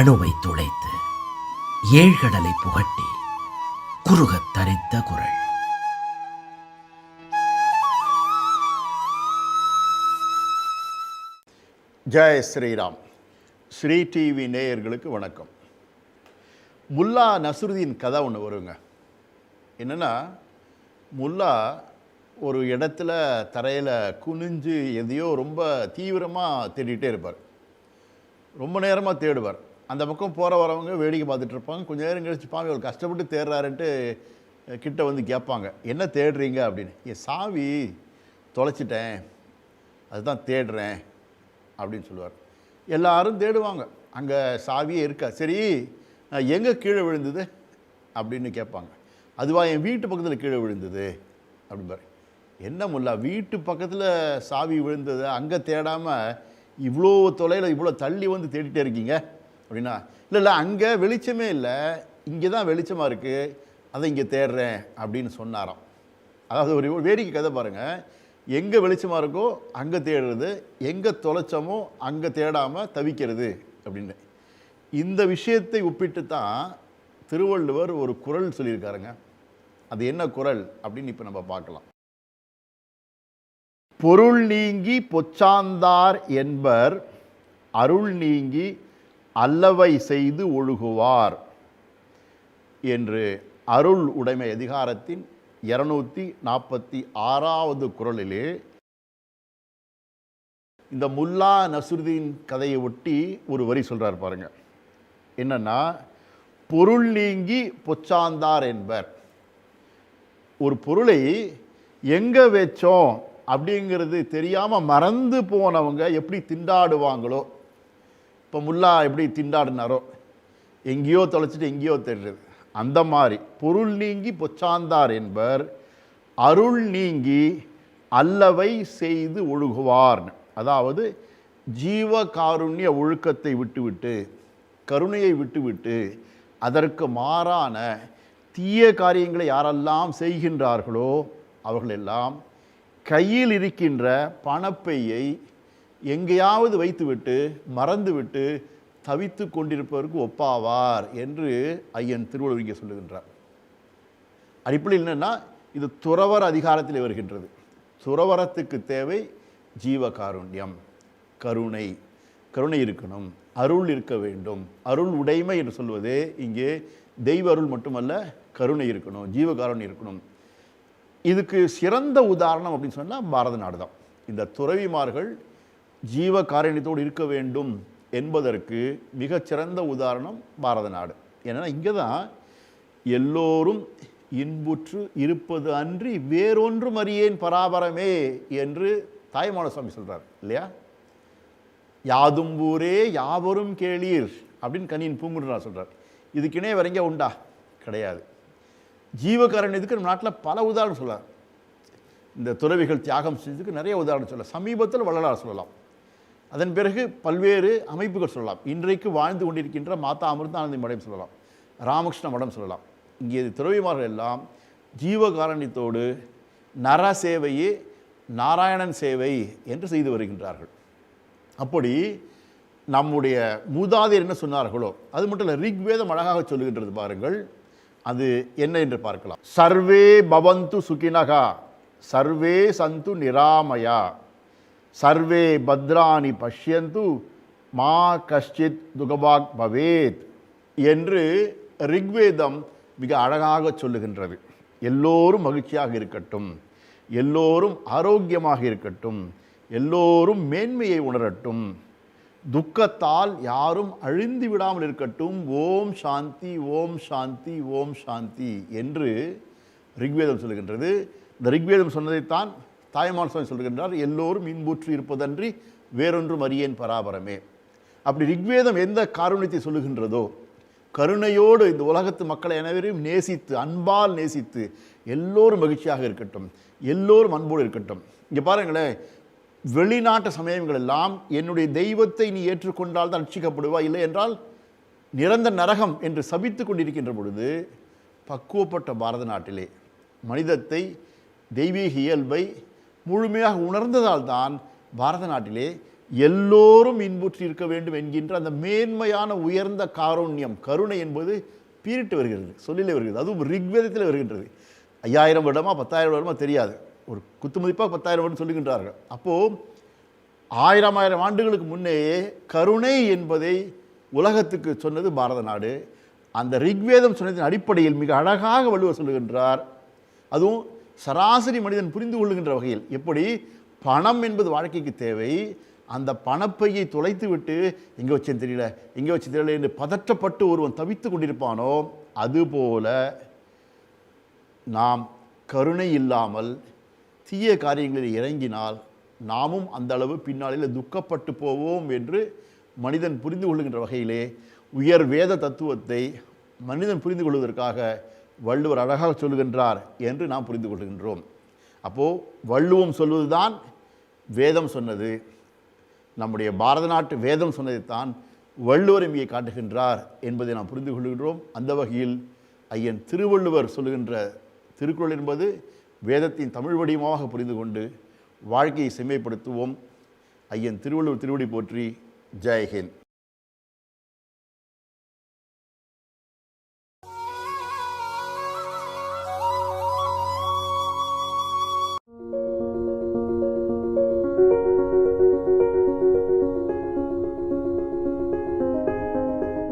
அணுவை துளைத்து ஏழ்கடலை புகட்டி குறுகத் தரித்த குரல். ஜெய் ஸ்ரீராம். ஸ்ரீ டிவி நேயர்களுக்கு வணக்கம். முல்லா நசுருதீன் கதை ஒன்று வருங்க. என்னென்னா முல்லா ஒரு இடத்துல தரையில் குனிஞ்சு எதையோ ரொம்ப தீவிரமாக தேடிட்டே இருப்பார். ரொம்ப நேரமாக தேடுவார். அந்த பக்கம் போகிற வரவங்க வேடிக்கை பார்த்துட்டு இருப்பாங்க. கொஞ்சம் நேரம் கழிச்சு பாவி அவர் கஷ்டப்பட்டு தேடுறாருன்ட்டு கிட்ட வந்து கேட்பாங்க. என்ன தேடுறீங்க? அப்படின்னு. என் சாவி தொலைச்சிட்டேன். அதுதான் தேடுறேன். அப்படின்னு சொல்லுவார். எல்லாரும் தேடுவாங்க. அங்கே சாவியே இருக்கா? சரி எங்கே கீழே விழுந்தது? அப்படின்னு கேட்பாங்க. அதுவா என் வீட்டு பக்கத்தில் கீழே விழுந்தது? அப்படிம்பார். என்ன முல்லா வீட்டு பக்கத்தில் சாவி விழுந்தது அங்கே தேடாமல் இவ்வளோ தொலைவில் இவ்வளோ தள்ளி வந்து தேடிட்டே இருக்கீங்க? அப்படின்னா இல்லை இல்லை அங்கே வெளிச்சமே இல்லை. இங்கே தான் வெளிச்சமாக இருக்குது அதை இங்கே தேடுறேன். அப்படின்னு சொன்னாராம். அதாவது ஒரு வேடிக்கை கதை பாருங்கள் எங்கே வெளிச்சமாக இருக்கோ அங்கே தேடுறது. எங்கே தொலைச்சமோ அங்கே தேடாமல் தவிக்கிறது அப்படின்னு. இந்த விஷயத்தை ஒப்பிட்டு தான் திருவள்ளுவர் ஒரு குறள் சொல்லியிருக்காருங்க. அது என்ன குறள் அப்படின்னு இப்போ நம்ம பார்க்கலாம். பொருள் நீங்கி பொச்சாந்தார் என்பர் அருள் நீங்கி அல்லவை செய்து ஒழுகுவார் என்று அருள் உடைமை அதிகாரத்தின் இருநூற்றி நாற்பத்தி ஆறாவது குறளிலே இந்த முல்லா நசுருதீன் கதையை ஒட்டி ஒரு வரி சொல்கிறார் பாருங்க. என்னன்னா பொருள் நீங்கி பொச்சாந்தார் என்பர். ஒரு பொருளை எங்கே வச்சோம் அப்படிங்கிறது தெரியாமல் மறந்து போனவங்க எப்படி திண்டாடுவாங்களோ இப்போ முல்லா எப்படி திண்டாடினாரோ எங்கேயோ தொலைச்சிட்டு எங்கேயோ தெரியுது அந்த மாதிரி பொருள் நீங்கி பொச்சாந்தார் என்பர் அருள் நீங்கி அல்லவை செய்து ஒழுகுவார்னு. அதாவது ஜீவ காருண்ய ஒழுக்கத்தை விட்டுவிட்டு கருணையை விட்டுவிட்டு அதற்கு மாறான தீய காரியங்களை யாரெல்லாம் செய்கின்றார்களோ அவர்களெல்லாம் கையில் இருக்கின்ற பணப்பையை எங்கேயாவது வைத்துவிட்டு மறந்துவிட்டு தவித்து கொண்டிருப்பவருக்கு ஒப்பாவார் என்று ஐயன் திருவள்ளுவர் இங்கே சொல்லுகின்றார். அடிப்படையில் என்னென்னா இது துறவர அதிகாரத்தில் வருகின்றது. துறவரத்துக்கு தேவை ஜீவகாருண்யம் கருணை. கருணை இருக்கணும் அருள் இருக்க வேண்டும். அருள் உடைமை என்று சொல்வது இங்கே தெய்வ அருள் மட்டுமல்ல கருணை இருக்கணும் ஜீவகாருண்யம் இருக்கணும். இதுக்கு சிறந்த உதாரணம் அப்படின்னு சொன்னால் பாரத நாடு தான் இந்த துறவிமார்கள் ஜீவ காரணியத்தோடு இருக்க வேண்டும் என்பதற்கு மிகச்சிறந்த உதாரணம் பாரத நாடு ஏன்னா இங்கே தான் எல்லோரும் இன்புற்று இருப்பது அன்றி வேறொன்றும் அறியேன் பராபரமே என்று தாய்மான சுவாமி சொல்கிறார் இல்லையா? யாதும் ஊரே யாவரும் கேளீர் அப்படின்னு கனியின் பூங்குன்றா சொல்கிறார் இதுக்கினே வரைங்க உண்டா? கிடையாது. ஜீவகாரண்யத்துக்கு நம்ம நாட்டில் பல உதாரணம் சொல்லலாம். இந்த துறவிகள் தியாகம் செஞ்சதுக்கு நிறைய உதாரணம் சொல்லலாம். சமீபத்தில் வள்ளலார் சொல்லலாம். அதன் பிறகு பல்வேறு அமைப்புகள் சொல்லலாம். இன்றைக்கு வாழ்ந்து கொண்டிருக்கின்ற மாதா அமிர்தானந்தி மடம் சொல்லலாம். ராமகிருஷ்ண மடம் சொல்லலாம். இங்கே துறவிமார்கள் எல்லாம் ஜீவகாரணியத்தோடு நர சேவையே நாராயணன் சேவை என்று செய்து வருகின்றார்கள். அப்படி நம்முடைய மூதாதையர் என்ன சொன்னார்களோ அது மட்டும் இல்லை ரிக்வேதம் அழகாக சொல்லுகின்றது பாருங்கள். அது என்ன என்று பார்க்கலாம். சர்வே பவந்து சுகினகா சர்வே சந்து நிராமயா. சர்வே பத்ராணி பஷ்யந்து மா கஷ்டித் துகபாக் பவேத் என்று ரிக்வேதம் மிக அழகாக சொல்லுகின்றது. எல்லோரும் மகிழ்ச்சியாக இருக்கட்டும் எல்லோரும் ஆரோக்கியமாக இருக்கட்டும் எல்லோரும் மேன்மையை உணரட்டும் துக்கத்தால் யாரும் அழிந்து விடாமல் இருக்கட்டும் ஓம் சாந்தி ஓம் சாந்தி ஓம் சாந்தி என்று ரிக்வேதம் சொல்லுகின்றது. இந்த ரிக்வேதம் சொன்னதைத்தான் தாயமான் சுவாமி சொல்கின்றார் எல்லோரும் இன்புற்று இருப்பதன்றி வேறொன்றும் அறியேன் பராபரமே. அப்படி ரிக்வேதம் எந்த காரணத்தை சொல்லுகின்றதோ கருணையோடு இந்த உலகத்து மக்களை அனைவரையும் நேசித்து அன்பால் நேசித்து எல்லோரும் மகிழ்ச்சியாக இருக்கட்டும் எல்லோரும் அன்போடு இருக்கட்டும். இங்கே பாருங்களேன் வெளிநாட்டு சமயங்கள் எல்லாம் என்னுடைய தெய்வத்தை நீ ஏற்றுக்கொண்டால் தான் ரட்சிக்கப்படுவா இல்லை என்றால் நிரந்த நரகம் என்று சபித்து கொண்டிருக்கின்ற பொழுது பக்குவப்பட்ட பாரத நாட்டிலே மனிதத்தை தெய்வீக இயல்பை முழுமையாக உணர்ந்ததால் தான் பாரத நாட்டிலே எல்லோரும் இன்புற்றி இருக்க வேண்டும் என்கின்ற அந்த மேன்மையான உயர்ந்த காருண்யம் கருணை என்பது பீரிட்டு வருகிறது சொல்லிலே வருகிறது. அதுவும் ரிக்வேதத்தில் வருகின்றது. ஐயாயிரம் வருடமா பத்தாயிரம் வருடமா தெரியாது. ஒரு குத்துமதிப்பாக பத்தாயிரம் வருடம் சொல்லுகின்றார்கள். அப்போது ஆயிரம் ஆயிரம் ஆண்டுகளுக்கு முன்னேயே கருணை என்பதை உலகத்துக்கு சொன்னது பாரத நாடு அந்த ரிக்வேதம் சொன்னதின் அடிப்படையில் மிக அழகாக வள்ளுவர் சொல்லுகின்றார். அதுவும் சராசரி மனிதன் புரிந்து கொள்ளுகின்ற வகையில் எப்படி பணம் என்பது வாழ்க்கைக்கு தேவை அந்த பணப்பையை தொலைத்து விட்டு எங்கே வச்சேன் தெரியல எங்கே வச்சு தெரியல என்று பதற்றப்பட்டு ஒருவன் தவித்து கொண்டிருப்பானோ அதுபோல நாம் கருணை இல்லாமல் தீய காரியங்களில் இறங்கினால் நாமும் அந்த அளவு பின்னாளில் துக்கப்பட்டு போவோம் என்று மனிதன் புரிந்து கொள்ளுகின்ற வகையிலே உயர் வேத தத்துவத்தை மனிதன் புரிந்து கொள்வதற்காக வள்ளுவர் அழகாக சொல்லுகின்றார் என்று நாம் புரிந்து கொள்கின்றோம். அப்போது வள்ளுவம் சொல்வதுதான் வேதம் சொன்னது. நம்முடைய பாரத நாட்டு வேதம் சொன்னதைத்தான் வள்ளுவர் இங்கே காட்டுகின்றார் என்பதை நாம் புரிந்து கொள்கின்றோம். அந்த வகையில் ஐயன் திருவள்ளுவர் சொல்லுகின்ற திருக்குறள் என்பது வேதத்தின் தமிழ் வடிவமாக புரிந்து கொண்டு வாழ்க்கையை செம்மைப்படுத்துவோம். ஐயன் திருவள்ளுவர் திருவடி போற்றி ஜெயஹிந்த்